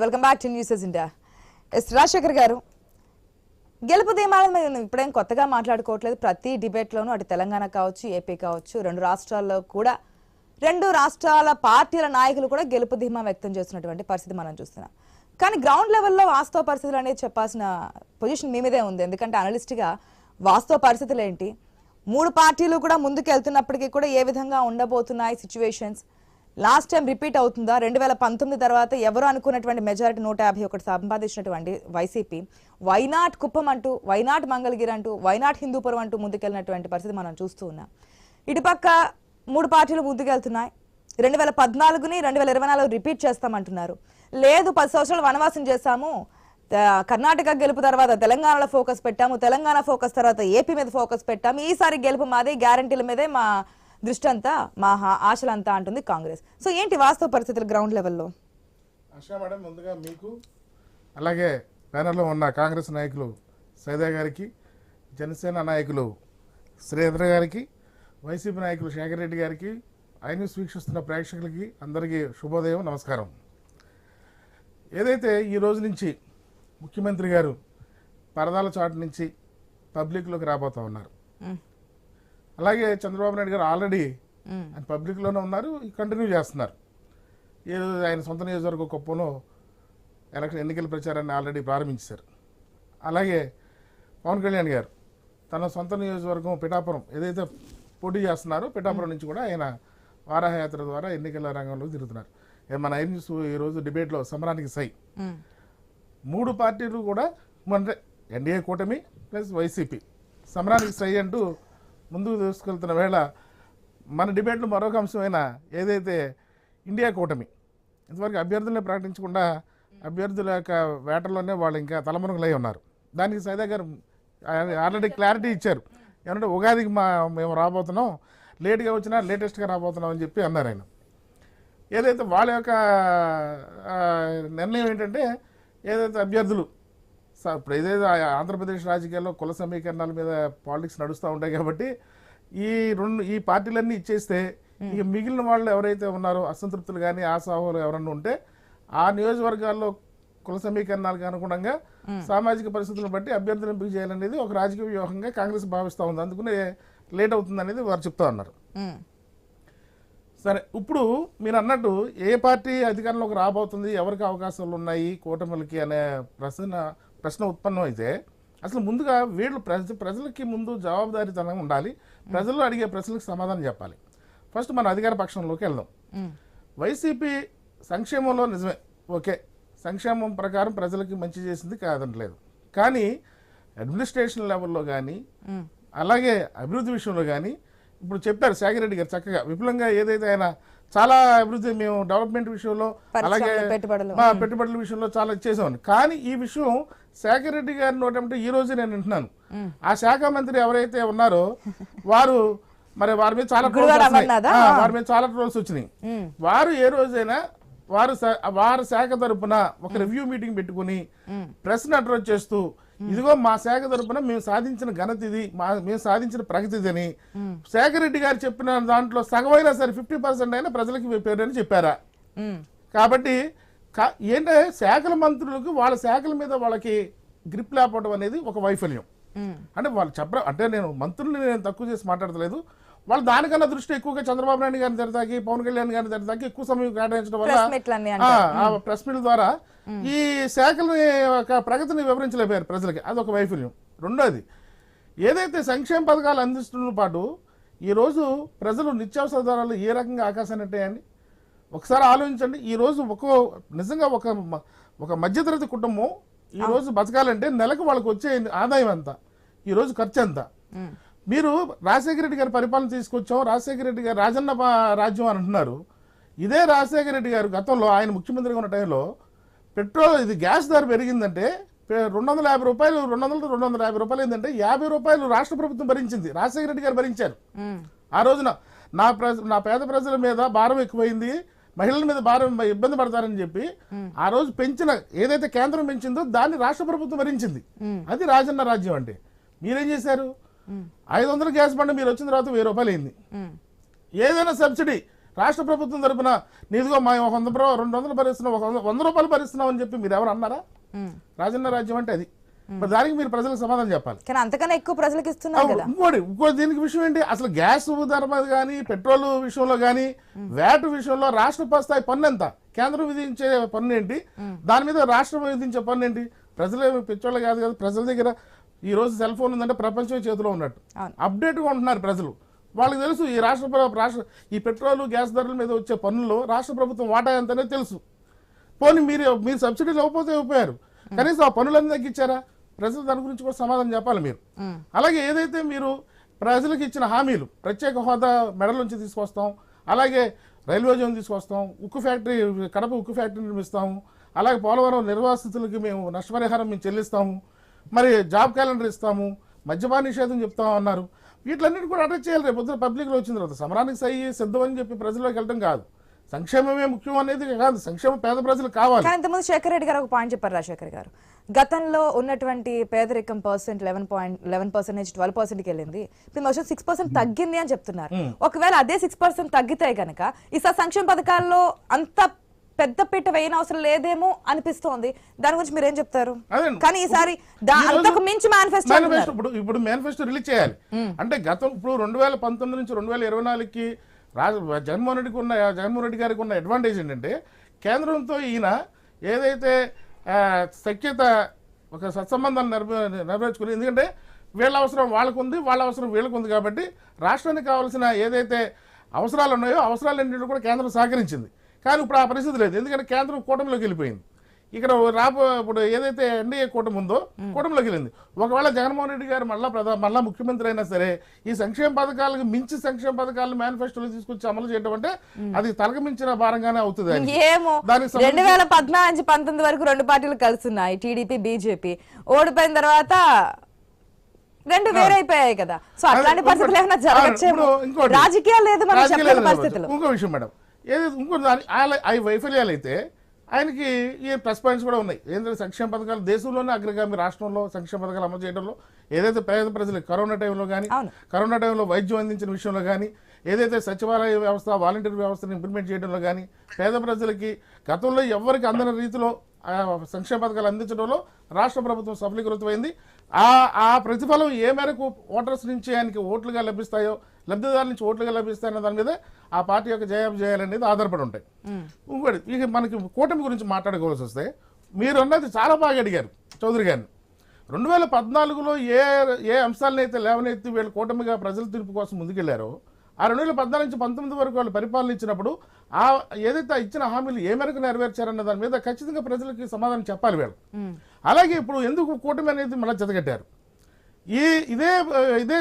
Welcome back to newses India. S Rajasekhar గారు గెలుపు ధీమాల మీద ఇప్పుడేం కొత్తగా మాట్లాడుకోవట్లేదు. ప్రతి డిబేట్లోనూ అటు తెలంగాణ కావచ్చు ఏపీ కావచ్చు రెండు రాష్ట్రాల్లో కూడా రెండు రాష్ట్రాల పార్టీల నాయకులు కూడా గెలుపు ధీమా వ్యక్తం చేస్తున్నటువంటి పరిస్థితి మనం చూస్తున్నాం. కానీ గ్రౌండ్ లెవెల్లో వాస్తవ పరిస్థితులు అనేది చెప్పాల్సిన పొజిషన్ మీ మీదే ఉంది. ఎందుకంటే అనలిస్ట్గా వాస్తవ పరిస్థితులు ఏంటి? మూడు పార్టీలు కూడా ముందుకు వెళ్తున్నప్పటికీ కూడా ఏ విధంగా ఉండబోతున్నాయి సిచ్యువేషన్స్? లాస్ట్ టైం రిపీట్ అవుతుందా? రెండు వేల పంతొమ్మిది తర్వాత ఎవరు అనుకున్నటువంటి మెజారిటీ నూట యాభై ఒకటి సంపాదించినటువంటి వైసీపీ? వైనాట్ కుప్పం అంటూ వైనాట్ మంగళగిరి అంటూ వైనాట్ హిందూపురం అంటూ ముందుకెళ్ళినటువంటి పరిస్థితి మనం చూస్తూ ఉన్నాం. ఇటుపక్క మూడు పార్టీలు ముందుకెళ్తున్నాయి. రెండు వేల పద్నాలుగుని రెండు వేల ఇరవై నాలుగు రిపీట్ చేస్తామంటున్నారు. లేదు పది సంవత్సరాలు వనవాసం చేశాము. కర్ణాటక గెలుపు తర్వాత తెలంగాణలో ఫోకస్ పెట్టాము. తెలంగాణ ఫోకస్ తర్వాత ఏపీ మీద ఫోకస్ పెట్టాము. ఈసారి గెలుపు మాది గ్యారంటీల మీదే మా దృష్టి అంతా మా హా- ఆశలంతా అంటుంది కాంగ్రెస్. సో ఏంటి వాస్తవ పరిస్థితులు గ్రౌండ్ లెవెల్లో? ఆశా మేడం ముందుగా మీకు అలాగే ప్యానర్లో ఉన్న కాంగ్రెస్ నాయకులు సైదా గారికి జనసేన నాయకులు శ్రీధర్ గారికి వైసీపీ నాయకులు శేఖర్ రెడ్డి గారికి న్యూస్ వీక్షిస్తున్న ప్రేక్షకులకి అందరికీ శుభోదయం నమస్కారం. ఏదైతే ఈ రోజు నుంచి ముఖ్యమంత్రి గారు పరదాల చాటు నుంచి పబ్లిక్లోకి రాబోతా ఉన్నారు. అలాగే చంద్రబాబు నాయుడు గారు ఆల్రెడీ. ఆయన పబ్లిక్లోనే ఉన్నారు కంటిన్యూ చేస్తున్నారు. రోజు ఆయన సొంత నియోజకవర్గ కుప్పంలో ఎలక్షన్ ఎన్నికల ప్రచారాన్ని ఆల్రెడీ ప్రారంభించారు. అలాగే పవన్ కళ్యాణ్ గారు తన సొంత నియోజకవర్గం పిఠాపురం ఏదైతే పోటీ చేస్తున్నారో పిఠాపురం నుంచి కూడా ఆయన వారాహయాత్ర ద్వారా ఎన్నికల రంగంలోకి తిరుగుతున్నారు. ఏ మన న్యూస్ ఈరోజు డిబేట్లో సమరానికి సై. మూడు పార్టీలు కూడా మన ఎన్డీఏ కూటమి ప్లస్ వైసీపీ. సమరానికి సై అంటూ ముందుకు తీసుకెళ్తున్న వేళ మన డిబేట్లు మరొక అంశమైన ఏదైతే ఇండియా కూటమి ఇంతవరకు అభ్యర్థులనే ప్రకటించకుండా అభ్యర్థుల యొక్క వేటలోనే వాళ్ళు ఇంకా తలమునకలై ఉన్నారు. దానికి సైదా గారు ఆల్రెడీ క్లారిటీ ఇచ్చారు. ఏమంటే ఉగాదికి మా మేము రాబోతున్నాం లేట్గా వచ్చినా లేటెస్ట్గా రాబోతున్నాం అని చెప్పి అన్నారు ఆయన. ఏదైతే వాళ్ళ యొక్క నిర్ణయం ఏంటంటే ఏదైతే అభ్యర్థులు స- ఇప్పుడు ఏదైతే ఆంధ్రప్రదేశ్ రాజకీయాల్లో కుల సమీకరణాల మీద పాలిటిక్స్ నడుస్తూ ఉంటాయి కాబట్టి ఈ రెండు ఈ పార్టీలన్నీ ఇచ్చేస్తే ఇక మిగిలిన వాళ్ళు ఎవరైతే ఉన్నారో అసంతృప్తులు కానీ ఆశాహులు ఎవరన్నా ఉంటే ఆ నియోజకవర్గాల్లో కుల సమీకరణాలకు అనుగుణంగా సామాజిక పరిస్థితులను బట్టి అభ్యర్థులు ఎంపిక చేయాలనేది ఒక రాజకీయ వ్యూహంగా కాంగ్రెస్ భావిస్తూ ఉంది. అందుకనే లేట్ అవుతుంది అనేది వారు చెప్తా ఉన్నారు. సరే ఇప్పుడు మీరు అన్నట్టు ఏ పార్టీ అధికారంలోకి రాబోతుంది ఎవరికి అవకాశాలు ఉన్నాయి కూటమిలకి అనే ప్రశ్న ప్రశ్న ఉత్పన్నం అయితే అసలు ముందుగా వీళ్ళు ప్రజ ప్రజలకి ముందు జవాబుదారీతనం ఉండాలి. ప్రజలు అడిగే ప్రశ్నలకు సమాధానం చెప్పాలి. ఫస్ట్ మన అధికార పక్షంలోకి వెళ్దాం. వైసీపీ సంక్షేమంలో నిజమే. ఓకే. సంక్షేమం ప్రకారం ప్రజలకి మంచి చేసింది కాదనలేదు కానీ అడ్మినిస్ట్రేషన్ లెవెల్లో కానీ. అలాగే అభివృద్ధి విషయంలో కానీ ఇప్పుడు చెప్పారు శాఖరెడ్డి గారు చక్కగా. విపులంగా ఏదైతే ఆయన చాలా అభివృద్ధి మేము డెవలప్మెంట్ విషయంలో అలాగే పెట్టుబడులు. మా పెట్టుబడుల విషయంలో చాలా చేసామని కానీ ఈ విషయం శాఖరెడ్డి గారి నోటంటే ఈ రోజే నేను వింటున్నాను. ఆ శాఖ మంత్రి ఎవరైతే ఉన్నారో వారు మరి వారి మీద చాలా వారి మీద చాలా ట్రోల్స్ వచ్చినాయి. వారు ఏ రోజైనా వారు వారి శాఖ తరపున ఒక రివ్యూ మీటింగ్ పెట్టుకుని ప్రెస్ అడ్రస్ చేస్తూ ఇదిగో మా శాఖ తరపున మేము సాధించిన ఘనత ఇది మా మేము సాధించిన ప్రగతి ఇది అని శేఖర్ రెడ్డి గారు చెప్పిన దాంట్లో సగమైనా సరే ఫిఫ్టీ పర్సెంట్ అయినా ప్రజలకు పేరని చెప్పారా. కాబట్టి ఏంటంటే శాఖల మంత్రులకు వాళ్ళ శాఖల మీద వాళ్ళకి గ్రిప్ లేకపోవడం అనేది ఒక వైఫల్యం. అంటే వాళ్ళు చెప్పడం అంటే నేను మంత్రుల్ని నేను తక్కువ చేసి మాట్లాడతలేదు. వాళ్ళు దానికన్నా దృష్టి ఎక్కువగా చంద్రబాబు నాయుడు గారిని తెరతాకి పవన్ కళ్యాణ్ గారిని తెరతాకి ఎక్కువ సమయం కేటాయించడం వల్ల ప్రెస్ మీట్ ద్వారా ఈ శాఖలని ప్రగతిని వివరించలేపారు ప్రజలకి. అదొక వైఫల్యం. రెండోది ఏదైతే సంక్షేమ పథకాలు అందిస్తున్న పాటు ఈరోజు ప్రజలు నిత్యావసర ధరలు ఏ రకంగా ఆకాశాన్ని అంటాయండి ఒకసారి ఆలోచించండి. ఈరోజు ఒక నిజంగా ఒక ఒక మధ్యతరగతి కుటుంబం ఈ రోజు బతకాలంటే నెలకు వాళ్ళకి వచ్చే ఆదాయం ఎంత? ఈరోజు ఖర్చు ఎంత? మ్మ్. మీరు రాజశేఖర రెడ్డి గారి పరిపాలన తీసుకొచ్చాం రాజశేఖర రెడ్డి గారు రాజన్న రాజ్యం అని అంటున్నారు. ఇదే రాజశేఖర రెడ్డి గారు గతంలో ఆయన ముఖ్యమంత్రిగా ఉన్న టైంలో పెట్రోల్ ఇది గ్యాస్ ధర పెరిగిందంటే రెండు వందల యాభై రూపాయలు రెండు వందల రెండు వందల యాభై రూపాయలు ఏంటంటే యాభై రూపాయలు రాష్ట్ర ప్రభుత్వం భరించింది. రాజశేఖర రెడ్డి గారు భరించారు. ఆ రోజున నా ప్రజ నా పేద ప్రజల మీద భారం ఎక్కువైంది మహిళల మీద భారం ఇబ్బంది పడతారని చెప్పి ఆ రోజు పెంచిన ఏదైతే కేంద్రం పెంచిందో దాన్ని రాష్ట్ర ప్రభుత్వం భరించింది. అది రాజన్న రాజ్యం అంటే. మీరేం చేశారు? ఐదు వందల గ్యాస్ బండ మీరు వచ్చిన తర్వాత వెయ్యి రూపాయలు అయింది. ఏదైనా సబ్సిడీ రాష్ట్ర ప్రభుత్వం తరపున నీదిగో మా ఒక వంద రెండు వందలు భరిస్తున్నాం ఒక వంద- రూపాయలు భరిస్తున్నాం అని చెప్పి మీరు ఎవరు అన్నారా. రాజన్న రాజ్యం అంటే అది. మరి దానికి మీరు ప్రజలకు సమాధానం చెప్పాలి. కానీ అంతకన్నా ఎక్కువ ప్రజలకు ఇస్తున్నారు ఇంకోటి ఇంకో దీనికి విషయం ఏంటి? అసలు గ్యాస్ ధర మీద కానీ పెట్రోల్ విషయంలో కానీ వ్యాట్ విషయంలో రాష్ట్ర స్థాయి పన్ను ఎంత? కేంద్రం విధించే పన్ను ఏంటి? దాని మీద రాష్ట్రం విధించే పన్ను ఏంటి? ప్రజలు పెట్రోల్ కాదు కదా ప్రజల దగ్గర ఈ రోజు సెల్ ఫోన్ ఉందంటే ప్రపంచం చేతిలో ఉన్నట్టు. అప్డేట్గా ఉంటున్నారు ప్రజలు. వాళ్ళకి తెలుసు ఈ రాష్ట్ర రాష్ట్ర ఈ పెట్రోల్ గ్యాస్ ధరల మీద వచ్చే పన్నుల్లో రాష్ట్ర ప్రభుత్వం వాటా ఎంతనే తెలుసు. పోనీ మీరు మీరు సబ్సిడీలు ఇవ్వకపోతే ఇవ్వపోయారు కనీసం ఆ పనులన్నీ తగ్గించారా? ప్రజలు దాని గురించి కూడా సమాధానం చెప్పాలి మీరు. అలాగే ఏదైతే మీరు ప్రజలకు ఇచ్చిన హామీలు ప్రత్యేక హోదా మెడల నుంచి తీసుకొస్తాం అలాగే రైల్వే జోన్ తీసుకొస్తాం ఉక్కు ఫ్యాక్టరీ కడప ఉక్కు ఫ్యాక్టరీ నిర్మిస్తాము అలాగే పోలవరం నిర్వాసితులకి మేము నష్టపరిహారం మేము చెల్లిస్తాము మరి జాబ్ క్యాలెండర్ ఇస్తాము మద్యపాన నిషేధం చెప్తాం అన్నారు. వీటిలన్నిటి కూడా అటాచ్ చేయాలి రేపు పొద్దున పబ్లిక్లో వచ్చిన తర్వాత. సమరానికి సై సిద్ధం అని చెప్పి ప్రజల్లోకి వెళ్ళడం కాదు. సంక్షేమమే ముఖ్యం అనేది కాదు. సంక్షేమం పేద ప్రజలు కావాలి. ఇంతకుముందు శేఖర్ రెడ్డి గారు ఒక పాయింట్ చెప్పారు రాజశేఖర్ గారు. గతంలో ఉన్నటువంటి పేదరికం percent eleven point eleven percent twelve percent వెళ్ళింది. ఇప్పుడు వచ్చి సిక్స్ పర్సెంట్ తగ్గింది అని చెప్తున్నారు. ఒకవేళ అదే సిక్స్ పర్సెంట్ తగ్గితే గనక ఈసారి సంక్షేమ పథకాల్లో అంత పెద్ద పీట వేయని అవసరం లేదేమో అనిపిస్తోంది. దాని గురించి మీరేం చెప్తారు? అదేండి. కానీ ఈసారి అంతకు మించి మేనిఫెస్టో ఇప్పుడు ఇప్పుడు మేనిఫెస్టో రిలీజ్ చేయాలి. అంటే గతం ఇప్పుడు రెండు వేల పంతొమ్మిది నుంచి రెండు వేల ఇరవై నాలుగుకి రాజ జగన్మోహన్ రెడ్డికి ఉన్న జగన్మోహన్ రెడ్డి గారికి ఉన్న అడ్వాంటేజ్ ఏంటంటే కేంద్రంతో ఈయన ఏదైతే సఖ్యత ఒక సత్సంబంధాన్ని నెరవే నెరవేర్చుకుని ఎందుకంటే వీళ్ళ అవసరం వాళ్ళకు ఉంది వాళ్ళ అవసరం వీళ్ళకు ఉంది కాబట్టి రాష్ట్రానికి కావాల్సిన ఏదైతే అవసరాలు ఉన్నాయో అవసరాలన్నింటినీ కూడా కేంద్రం సహకరించింది. కానీ ఇప్పుడు ఆ పరిస్థితి లేదు. ఎందుకంటే కేంద్రం కూటమిలోకి వెళ్ళిపోయింది. ఇక్కడ రాబో ఇప్పుడు ఏదైతే ఎన్డీఏ కూటమి ఉందో కూటమిలోకి వెళ్ళింది. ఒకవేళ జగన్మోహన్ రెడ్డి గారు మళ్ళా ప్రధా మళ్ళా ముఖ్యమంత్రి అయినా సరే ఈ సంక్షేమ పథకాలకు మించి సంక్షేమ పథకాలను మేనిఫెస్టోలో తీసుకొచ్చి అమలు చేయడం అంటే అది తలకు మించిన భారంగానే అవుతుంది. ఏమో. రెండు వేల పద్నాలుగు పంతొమ్మిది వరకు రెండు పార్టీలు కలుస్తున్నాయి. TDP BJP. ఓడిపోయిన తర్వాత రెండు వేరైపోయాయి కదా. సో అట్లాంటి పరిస్థితులు ఏమైనా జరగచ్చేమో. రాజకీయాలు లేదు మనం పరిస్థితులు. ఇంకో విషయం మేడం. ఏదైతే ఇంకో దాని ఆ- ఆ వైఫల్యాలు అయితే ఆయనకి ఈ ప్లస్ పాయింట్స్ కూడా ఉన్నాయి ఏంటంటే సంక్షేమ పథకాలు దేశంలోనే అగ్రగామి రాష్ట్రంలో సంక్షేమ పథకాలు అమలు చేయడంలో ఏదైతే పేద ప్రజలకు కరోనా టైంలో కానీ. కరోనా టైంలో వైద్యం అందించిన విషయంలో కానీ ఏదైతే సచివాలయ వ్యవస్థ వాలంటీర్ వ్యవస్థను ఇంప్లిమెంట్ చేయడంలో కానీ పేద ప్రజలకి గతంలో ఎవరికి అందని రీతిలో సంక్షేమ పథకాలు అందించడంలో రాష్ట్ర ప్రభుత్వం సఫలీకృతమైంది ఆ ఆ ప్రతిఫలం ఏ మేరకు ఓటర్స్ నుంచి ఆయనకి ఓట్లుగా లభిస్తాయో లబ్ధిదారుల నుంచి ఓట్లుగా లభిస్తాయన్న దాని మీద ఆ పార్టీ యొక్క జయాపజయాలు అనేది ఆధారపడి ఉంటాయి. ఇంకోటి ఇక మనకి కూటమి గురించి మాట్లాడుకోవాల్సి వస్తే మీరు అన్నది చాలా బాగా అడిగారు చౌదరి గారిని. రెండు వేల పద్నాలుగులో ఏ ఏ అంశాలను అయితే లేవనెత్తి వీళ్ళు కూటమిగా ప్రజల తీర్పు కోసం ముందుకెళ్ళారో ఆ రెండు వేల పద్నాలుగు నుంచి పంతొమ్మిది వరకు వాళ్ళు పరిపాలన ఇచ్చినప్పుడు ఆ ఏదైతే ఆ ఇచ్చిన హామీలు ఏ మేరకు నెరవేర్చారన్న దాని మీద ఖచ్చితంగా ప్రజలకి సమాధానం చెప్పాలి వీళ్ళు. అలాగే ఇప్పుడు ఎందుకు కూటమి అనేది మళ్ళీ జతగట్టారు ఈ ఇదే ఇదే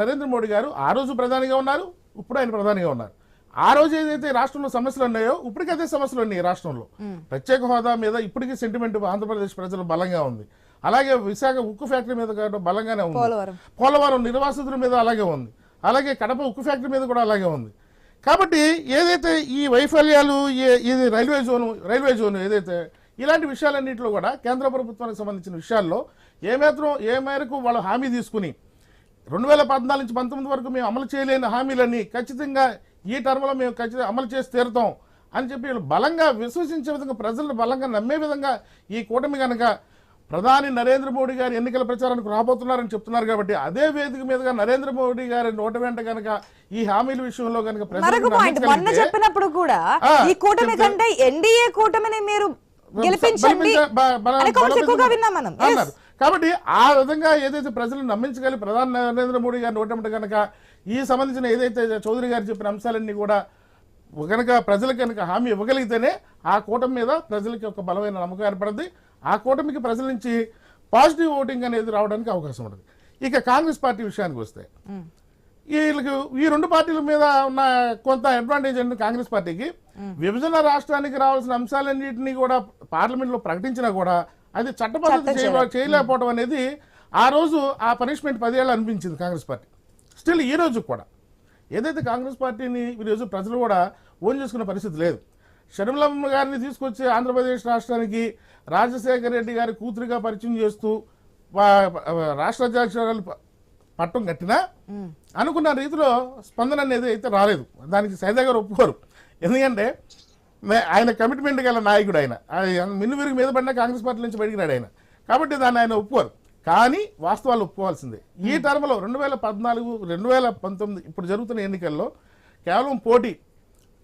నరేంద్ర మోడీ గారు ఆ రోజు ప్రధానిగా ఉన్నారు ఇప్పుడు ఆయన ప్రధానిగా ఉన్నారు. ఆ రోజు ఏదైతే రాష్ట్రంలో సమస్యలు ఉన్నాయో ఇప్పటికీ అదే సమస్యలు ఉన్నాయి ఈ రాష్ట్రంలో. ప్రత్యేక హోదా మీద ఇప్పటికీ సెంటిమెంట్ ఆంధ్రప్రదేశ్ ప్రజలు బలంగా ఉంది. అలాగే విశాఖ ఉక్కు ఫ్యాక్టరీ మీద బలంగానే ఉంది. పోలవరం. పోలవరం నిర్వాసితుల మీద అలాగే ఉంది. అలాగే కడప ఉక్కు ఫ్యాక్టరీ మీద కూడా అలాగే ఉంది. కాబట్టి ఏదైతే ఈ వైఫల్యాలు ఇది రైల్వే జోన్ రైల్వే జోన్ ఏదైతే ఇలాంటి విషయాలన్నింటిలో కూడా కేంద్ర ప్రభుత్వానికి సంబంధించిన విషయాల్లో ఏ మాత్రం ఏ మేరకు వాళ్ళు హామీ తీసుకుని రెండు వేల పద్నాలుగు నుంచి పంతొమ్మిది వరకు మేము అమలు చేయలేని హామీలన్నీ ఖచ్చితంగా ఈ టర్మ్లో మేము ఖచ్చితంగా అమలు చేసి తీరుతాం అని చెప్పి వీళ్ళు బలంగా విశ్వసించే విధంగా ప్రజలు బలంగా నమ్మే విధంగా ఈ కూటమి కనుక ప్రధాని నరేంద్ర మోడీ గారు ఎన్నికల ప్రచారానికి రాబోతున్నారని చెప్తున్నారు కాబట్టి అదే వేదిక మీదుగా నరేంద్ర మోడీ గారి నోట వెంట కనుక ఈ హామీల విషయంలో కనుక మొన్న నమ్మించగలిగితే- చెప్పినప్పుడు కూడా ఈ కూటమి కంటే ఎన్డీఏ కూటమిని మీరు గెలిపించండి మనం. కాబట్టి ఆ విధంగా ఏదైతే ప్రజలను నమ్మించగలిగి ప్రధాని నరేంద్ర మోడీ గారిని ఓటమిట కనుక ఈ సంబంధించిన ఏదైతే చౌదరి గారు చెప్పిన అంశాలన్నీ కూడా కనుక ప్రజలకు కనుక హామీ ఇవ్వగలిగితేనే ఆ కూటమి మీద ప్రజలకి ఒక బలమైన నమ్మకం ఏర్పడింది. ఆ కూటమికి ప్రజల నుంచి పాజిటివ్ ఓటింగ్ అనేది రావడానికి అవకాశం ఉంటుంది. ఇక కాంగ్రెస్ పార్టీ విషయానికి వస్తే వీళ్ళకి ఈ రెండు పార్టీల మీద ఉన్న కొంత అడ్వాంటేజ్ అంటే కాంగ్రెస్ పార్టీకి విభజన రాష్ట్రానికి రావాల్సిన అంశాలన్నింటినీ కూడా పార్లమెంట్లో ప్రకటించినా కూడా అది చట్టబద్ధత చట్టం చేయ- చేయలేకపోవడం అనేది ఆ రోజు ఆ పనిష్మెంట్ పదేళ్ళు అనిపించింది కాంగ్రెస్ పార్టీ. స్టిల్ ఈ రోజు కూడా. ఏదైతే కాంగ్రెస్ పార్టీని ఈరోజు ప్రజలు కూడా ఓన్ చేసుకునే పరిస్థితి లేదు. షర్మిలమ్మ గారిని తీసుకొచ్చి ఆంధ్రప్రదేశ్ రాష్ట్రానికి రాజశేఖర రెడ్డి గారి కూతురిగా పరిచయం చేస్తూ రాష్ట్ర అధ్యక్షురాలు పట్టం కట్టినా అనుకున్న రీతిలో స్పందన అనేది అయితే రాలేదు. దానికి సైదా గారు ఒప్పుకోరు. ఎందుకంటే ఆయన కమిట్మెంట్ గల నాయకుడు ఆయన. మిన్ను విరుగు మీద పడిన కాంగ్రెస్ పార్టీ నుంచి బయటికి రాడు ఆయన. కాబట్టి దాన్ని ఆయన ఒప్పుకోరు. కానీ వాస్తవాలు ఒప్పుకోవాల్సిందే. ఈ టర్మ్లో రెండు వేల పద్నాలుగు రెండు వేల పంతొమ్మిది ఇప్పుడు జరుగుతున్న ఎన్నికల్లో కేవలం పోటీ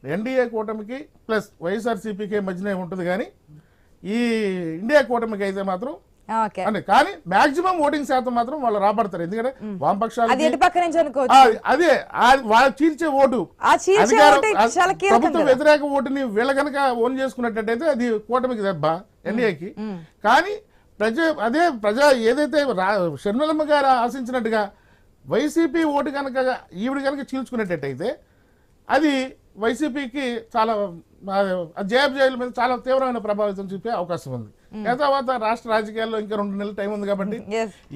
ఎన్డీఏ కూటమికి ప్లస్ వైఎస్ఆర్సీపీకి మధ్యనే ఉంటుంది కానీ ఈ ఇండియా కూటమికి అయితే మాత్రం అని కానీ మాక్సిమం ఓటింగ్ శాతం మాత్రం వాళ్ళు రాబడతారు. ఎందుకంటే వామపక్షాలు అది వాళ్ళు చీల్చే ఓటు. ప్రభుత్వ. వ్యతిరేక ఓటుని వీళ్ళ కనుక ఓన్ చేసుకున్నట్టయితే అది కూటమికి దెబ్బ ఎన్డీఏకి. కానీ ప్రజ అదే ప్రజా ఏదైతే షర్మిలమ్మ గారు ఆశించినట్టుగా వైసీపీ ఓటు కనుక ఈవిడ కనుక చీల్చుకునేటట్టయితే అది వైసీపీకి చాలా జేఎఫ్ జైలు మీద చాలా తీవ్రమైన ప్రభావితం చూపే అవకాశం ఉంది. తర్వాత రాష్ట్ర రాజకీయాల్లో ఇంకా రెండు నెలల టైం ఉంది కాబట్టి.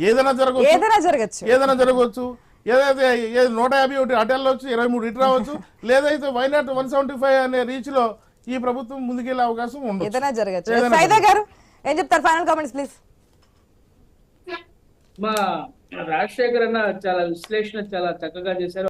ఏదైనా జరగవచ్చు. ఏదైనా జరగచ్చు. ఏదైనా జరగవచ్చు. ఏదైతే ఏది నూట యాభై ఒకటి అటు వెళ్ళవచ్చు ఇరవై మూడు ఇటు రావచ్చు లేదైతే why not one seventy five అనే రీచ్లో ఈ ప్రభుత్వం ముందుకెళ్ళే అవకాశం ఉండదు ఏదైనా జరగచ్చు. గారు ఏం చెప్తారు? ఫైనల్ కామెంట్స్ ప్లీజ్ మా రాజశేఖర్ అన్న చాలా విశ్లేషణ చాలా చక్కగా చేశారు.